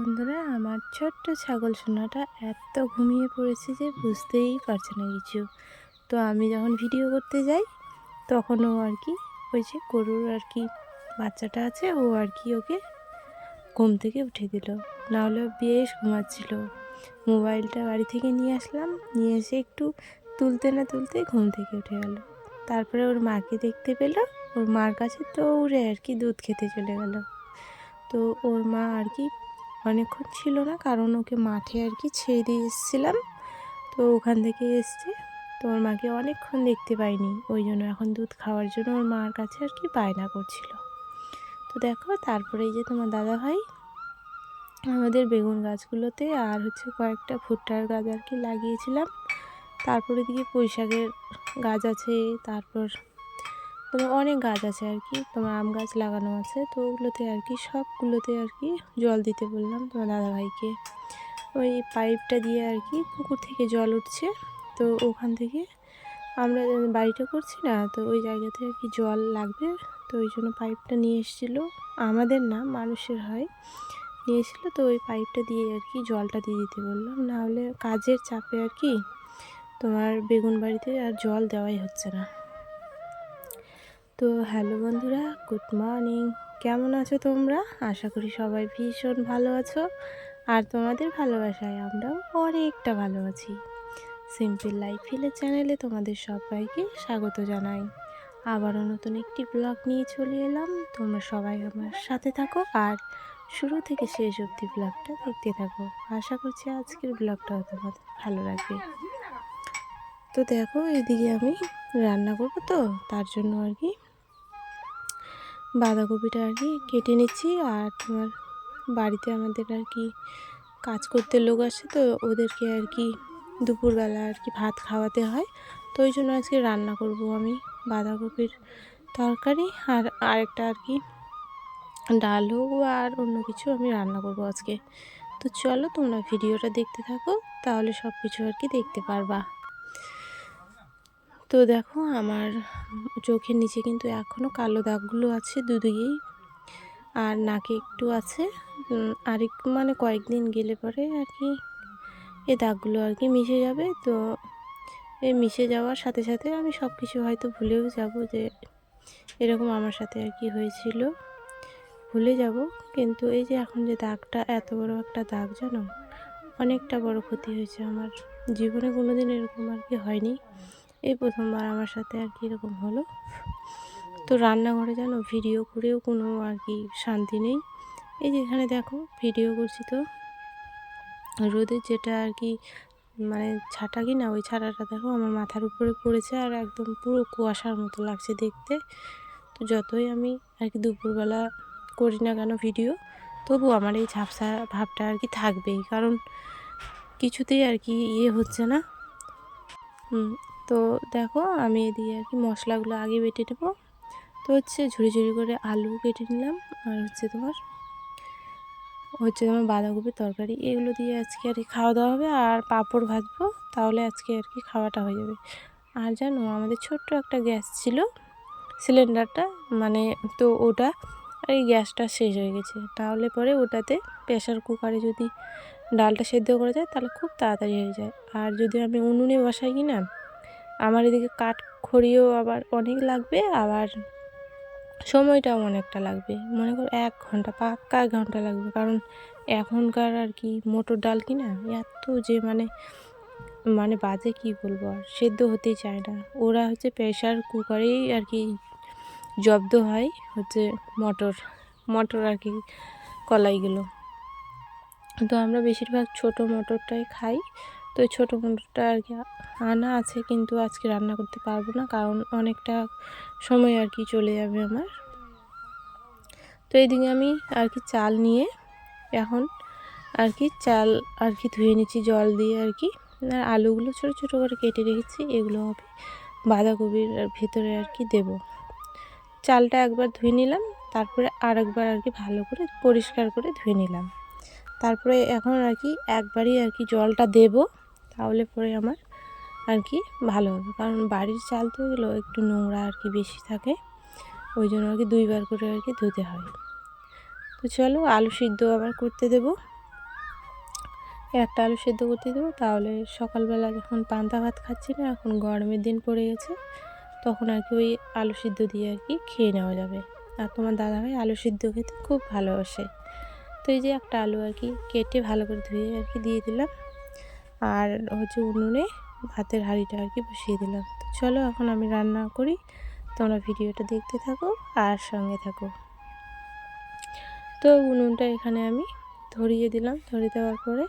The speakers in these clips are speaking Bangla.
আমার ছোট্ট ছাগল সোনাটা এত ঘুমিয়ে পড়েছে যে বুঝতেই পারছে না কিছু। তো আমি যখন ভিডিও করতে যাই তখন ও আর কি ওই যে গরুর আর কি বাচ্চাটা আছে, ও আর কি ওকে ঘুম থেকে উঠে দিল। নাহলে বেশ ঘুমাচ্ছিল। মোবাইলটা বাড়ি থেকে নিয়ে আসলাম, নিয়ে এসে একটু তুলতে না তুলতে ঘুম থেকে উঠে গেল। তারপরে ওর মাকে দেখতে পেল, ওর মার কাছে দৌড়ে আর কি দুধ খেতে চলে গেল। তো ওর মা আর কি অনেকক্ষণ ছিল না, কারণ ওকে মাঠে আর কি ছেড়ে দিয়ে এসেছিলাম। তো ওখান থেকে এসছে। তো ওর মাকে অনেকক্ষণ দেখতে পাইনি, ওই জন্য এখন দুধ খাওয়ার জন্য ওর মার কাছে আর কি বায়না করছিল। তো দেখো, তারপরে এই যে তোমার দাদা ভাই আমাদের বেগুন গাছগুলোতে আর হচ্ছে কয়েকটা ভুট্টার গাছ আর কি লাগিয়েছিলাম। তারপরে দিকে পুঁইশাকের গাছ আছে, তারপর তোমার অনেক গাছ আছে আর কি, তোমার আম গাছ লাগানো আছে, তো ওগুলোতে আর কি সবগুলোতে আর কি জল দিতে বললাম তোমার দাদাভাইকে। ওই পাইপটা দিয়ে আর কি পুকুর থেকে জল উঠছে, তো ওখান থেকে আমরা বাড়িটা করছি না, তো ওই জায়গাতে আর কি জল লাগবে, তো ওই জন্য পাইপটা নিয়ে এসেছিল, আমাদের না, মানুষের হয়। নিয়ে এসেছিল, তো ওই পাইপটা দিয়ে আর কি জলটা দিয়ে দিতে বললাম, না হলে কাজের চাপে আর কি তোমার বেগুন বাড়িতে আর জল দেওয়াই হচ্ছে না। তো হ্যালো বন্ধুরা, গুড মর্নিং। কেমন আছো তোমরা? আশা করি সবাই ভীষণ ভালো আছো। আর তোমাদের ভালোবাসায় আমরাও অনেকটা ভালো আছি। সিম্পল লাইফ হিলের চ্যানেলে তোমাদের সবাইকে স্বাগত জানাই। আবারও নতুন একটি ব্লগ নিয়ে চলে এলাম। তোমরা সবাই আমার সাথে থাকো আর শুরু থেকে শেষ অবধি ব্লগটা দেখতে থাকো। আশা করছি আজকের ব্লগটাও তোমাদের ভালো লাগবে। তো দেখো, এদিকে আমি রান্না করব তো, তার জন্য আর কি বাঁধাকপিটা আর কি কেটে নিচ্ছি আর তোমার বাড়িতে আমাদের আর কি কাজ করতে লোক আসে তো ওদেরকে আর কি দুপুরবেলা আর কি ভাত খাওয়াতে হয়। তো ওই জন্য আজকে রান্না করব আমি বাঁধাকপির তরকারি আর আরেকটা আর কি ডাল হোক আর অন্য কিছু আমি রান্না করব আজকে। তো চলো তোমরা ভিডিওটা দেখতে থাকো, তাহলে সব কিছু আর কি দেখতে পারবা। তো দেখো আমার চোখের নিচে কিন্তু এখনও কালো দাগগুলো আছে দুদিকেই। আর নাকে একটু আছে। আর একটু মানে কয়েকদিন গেলে পরে আর কি এই দাগগুলো আর কি মিশে যাবে। তো এই মিশে যাওয়ার সাথে সাথে আমি সব কিছু হয়তো ভুলেও যাব যে এরকম আমার সাথে আর কি হয়েছিল। ভুলে যাব। কিন্তু এই যে এখন যে দাগটা, এত বড় একটা দাগ জানো? অনেকটা বড় ক্ষতি হয়েছে আমার। জীবনে কোনো দিন এরকম আর কি হয়নি। এই প্রথমবার আমার সাথে আর কি এরকম হলো। তো রান্নাঘরে জানো ভিডিও করেও কোনো আর কি শান্তি নেই। এই যে এখানে দেখো, ভিডিও করছি তো। রোদের যেটা আর কি মানে ছাটা কি না ওই ছাটাটা দেখো আমার মাথার উপরে পড়েছে আর একদম পুরো কুয়াশার মতো লাগছে দেখতে। তো যতই আমি আর কি দুপুরবেলা করি না কেন ভিডিও, তবু আমার এই ঝাপসা ভাবটা আর কি থাকবেই। কারণ কিছুতেই আর কি ইয়ে হচ্ছে না। তো দেখো আমি এদিকে আর কি মশলাগুলো আগে বেটে নেব। তো হচ্ছে ঝুড়ি ঝুড়ি করে আলু কেটে নিলাম, আর হচ্ছে তোমার হচ্ছে তোমার বাঁধাকপির তরকারি। এগুলো দিয়ে আজকে আর কি খাওয়া দাওয়া হবে, আর পাঁপড় ভাজবো, তাহলে আজকে আর কি খাওয়াটা হয়ে যাবে। আর জানো, আমাদের ছোট্ট একটা গ্যাস ছিল, সিলিন্ডারটা মানে তো ওটা, এই গ্যাসটা শেষ হয়ে গেছে। তাহলে পরে ওটাতে প্রেশার কুকারে যদি ডালটা সেদ্ধ করা যায়, তাহলে খুব তাড়াতাড়ি হয়ে যায়। আর যদি আমি উনুনে বসাই কি না আমার এদিকে কাঠ খড়িও আবার অনেক লাগবে, আবার সময়টাও অনেকটা লাগবে। মনে করো এক ঘণ্টা, পাক্কা এক ঘণ্টা লাগবে। কারণ এখনকার আর কি মোটর ডাল কি না এত যে মানে মানে বাজে কি বলব আর, সেদ্ধ হতেই চায় না। ওরা হচ্ছে প্রেশার কুকারেই আর কি জব্দ হয় হচ্ছে মটর মটর আর কি কলাইগুলো। তো আমরা বেশিরভাগ ছোট মটরটাই খাই। তো ছোটো মটরটা আর কি আনা আছে, কিন্তু আজকে রান্না করতে পারব না, কারণ অনেকটা সময় আর কি চলে যাবে আমার। তো এইদিকে আমি আর কি চাল নিয়ে এখন আর কি চাল আর কি ধুয়ে নিচ্ছি, জল দিয়ে আর কি। আর আলুগুলো ছোটো ছোটো করে কেটে রেখেছি, এগুলো হবে বাঁধাকপির ভেতরে আর কি দেব। চালটা একবার ধুয়ে নিলাম, তারপরে আরেকবার আর কি ভালো করে পরিষ্কার করে ধুয়ে নিলাম। তারপরে এখন আর কি একবারই আর কি জলটা দেব। তাহলে পরে আমার আর কি ভালো হবে। কারণ বাড়ির চাল তো এগুলো একটু নোংরা আর কি বেশি থাকে, ওই জন্য আর কি দুইবার করে আর কি ধুতে হয়। তো চলো আলু সিদ্ধ আবার করতে দেব। একটা আলু সেদ্ধ করতে দেবো, তাহলে সকালবেলা যখন পান্তা ভাত খাচ্ছি না, এখন গরমের দিন পড়ে গেছে, তখন আর কি ওই আলু সিদ্ধ দিয়ে আর কি খেয়ে নেওয়া যাবে। আর তোমার দাদাভাই আলু সিদ্ধ খেতে খুব ভালোবাসে। তো এই যে একটা আলু আর কি কেটে ভালো করে ধুয়ে আর কি দিয়ে দিলাম। আর হচ্ছে উনুনে ভাতের হাঁড়িটা আর কি বসিয়ে দিলাম। তো চলো এখন আমি রান্না করি। তোমরা ভিডিওটা দেখতে থাকো আর সঙ্গে থাকো। তো উনুনটা এখানে আমি ধরিয়ে দিলাম। ধরিয়ে দেওয়ার পরে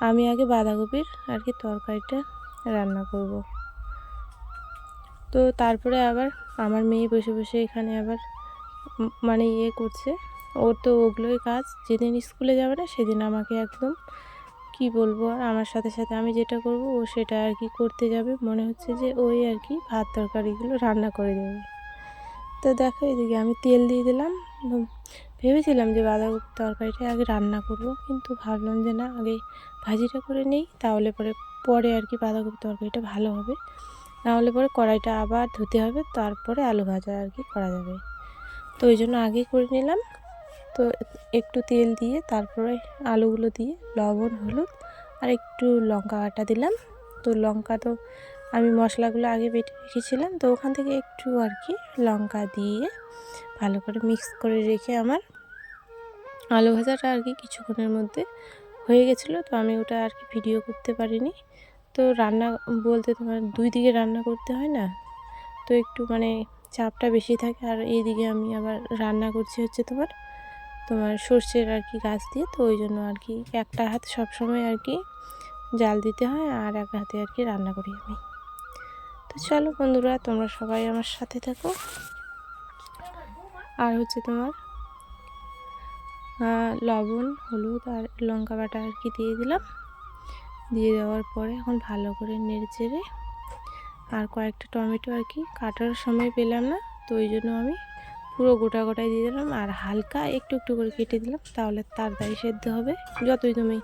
আমি আগে বাঁধাকপির আর কি তরকারিটা রান্না করব। তো তারপরে আবার আমার মেয়ে বসে বসে এখানে আবার মানে ইয়ে করছে। ওর তো ওগুলোই কাজ। যেদিন স্কুলে যাবে না, সেদিন আমাকে একদম কি বলব? আর আমার সাথে সাথে আমি যেটা করব, ও সেটা আর কি করতে যাবে। মনে হচ্ছে যে ওই আর কি ভাত তরকারিগুলো রান্না করে দেবে। তো দেখো, এদিকে আমি তেল দিয়ে দিলাম। ভেবেছিলাম যে বাঁধাকপি তরকারিটা আগে রান্না করব, কিন্তু ভাবলাম যে না, আগে ভাজিটা করে নেই, তাহলে পরে পরে আর কি বাঁধাকপি তরকারিটা ভালো হবে। নাহলে পরে কড়াইটা আবার ধুতে হবে, তারপরে আলু ভাজা আর কি করা যাবে। তো ওই জন্য আগেই করে নিলাম। তো একটু তেল দিয়ে, তারপরে আলুগুলো দিয়ে, লবণ, হলুদ আর একটু লঙ্কা আটা দিলাম। তো লঙ্কা তো আমি মশলাগুলো আগে বেটে রেখেছিলাম, তো ওখান থেকে একটু আর কি লঙ্কা দিয়ে ভালো করে মিক্স করে রেখে আমার আলু ভাজাটা আর কি কিছুক্ষণের মধ্যে হয়ে গেছিল। তো আমি ওটা আর কি ভিডিও করতে পারিনি। তো রান্না বলতে তোমার দুই দিকে রান্না করতে হয় না? তো একটু মানে চাপটা বেশি থাকে আর এইদিকে আমি আবার রান্না করছি হচ্ছে তোমার তোমার সর্ষের আর কি গাছ দিয়ে, তো ওই জন্য আর কি একটা হাত সবসময় আর কি জাল দিতে হয় আর এক হাতে আর কি রান্না করি আমি। তো চলো বন্ধুরা, তোমরা সবাই আমার সাথে থাকো। আর হচ্ছে তোমার লবণ, হলুদ আর লঙ্কা বাটা আর কি দিয়ে দিলাম। দিয়ে দেওয়ার পরে এখন ভালো করে নেড়ে চেড়ে আর কয়েকটা টমেটো আর কি কাটার সময় পেলাম না, তো ওই জন্য আমি পুরো গোটা গোটাই দিয়ে দিলাম আর হালকা একটু একটু করে কেটে দিলাম, তাহলে তাড়াতাড়ি সেদ্ধ হবে। যতই তুমি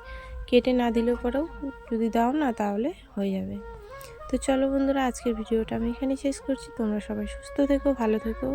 কেটে না দিলেও পরেও যদি দাও না, তাহলে হয়ে যাবে। তো চলো বন্ধুরা, আজকের ভিডিওটা আমি এখানে শেষ করছি। তোমরা সবাই সুস্থ থেকো, ভালো থেকো।